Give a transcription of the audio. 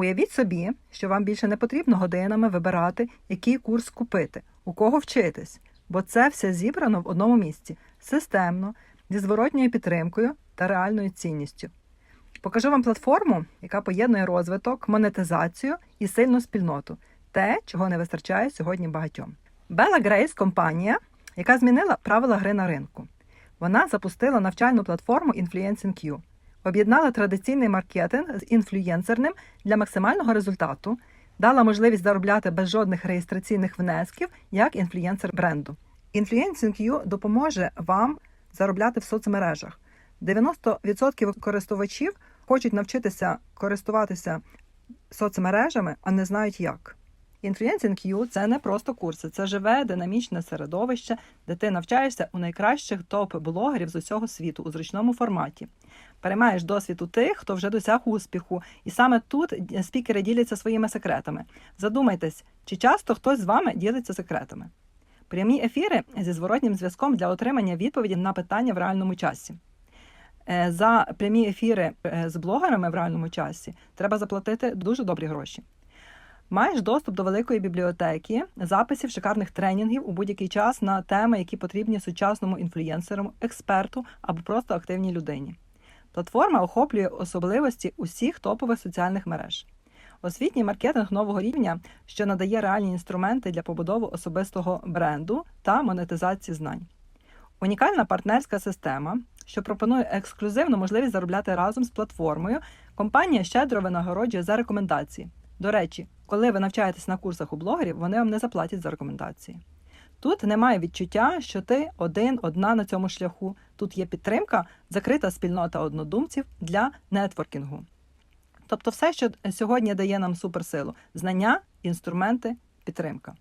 Уявіть собі, що вам більше не потрібно годинами вибирати, який курс купити, у кого вчитись, бо це все зібрано в одному місці системно, зі зворотньою підтримкою та реальною цінністю. Покажу вам платформу, яка поєднує розвиток, монетизацію і сильну спільноту те, чого не вистачає сьогодні багатьом. Bella Grace – компанія, яка змінила правила гри на ринку. Вона запустила навчальну платформу Influencing You, об'єднала традиційний маркетинг з інфлюєнсерним для максимального результату, дала можливість заробляти без жодних реєстраційних внесків як інфлюєнсер бренду. Influencing You допоможе вам заробляти в соцмережах. 90% користувачів хочуть навчитися користуватися соцмережами, а не знають як. Influencing You – це не просто курси, це живе динамічне середовище, де ти навчаєшся у найкращих топ-блогерів з усього світу у зручному форматі. Переймаєш досвід у тих, хто вже досяг успіху, і саме тут спікери діляться своїми секретами. Задумайтесь, чи часто хтось з вами ділиться секретами. Прямі ефіри зі зворотнім зв'язком для отримання відповіді на питання в реальному часі. Е, За прямі ефіри е, з блогерами в реальному часі треба заплатити дуже добрі гроші. Маєш доступ до великої бібліотеки, записів шикарних тренінгів у будь-який час на теми, які потрібні сучасному інфлюєнсеру, експерту або просто активній людині. Платформа охоплює особливості усіх топових соціальних мереж. Освітній маркетинг нового рівня, що надає реальні інструменти для побудови особистого бренду та монетизації знань. Унікальна партнерська система, що пропонує ексклюзивну можливість заробляти разом з платформою. Компанія щедро винагороджує за рекомендації. До речі, коли ви навчаєтесь на курсах у блогерів, вони вам не заплатять за рекомендації. Тут немає відчуття, що ти один, одна на цьому шляху. Тут є підтримка, закрита спільнота однодумців для нетворкінгу. Тобто, все, що сьогодні дає нам суперсилу: знання, інструменти, підтримка.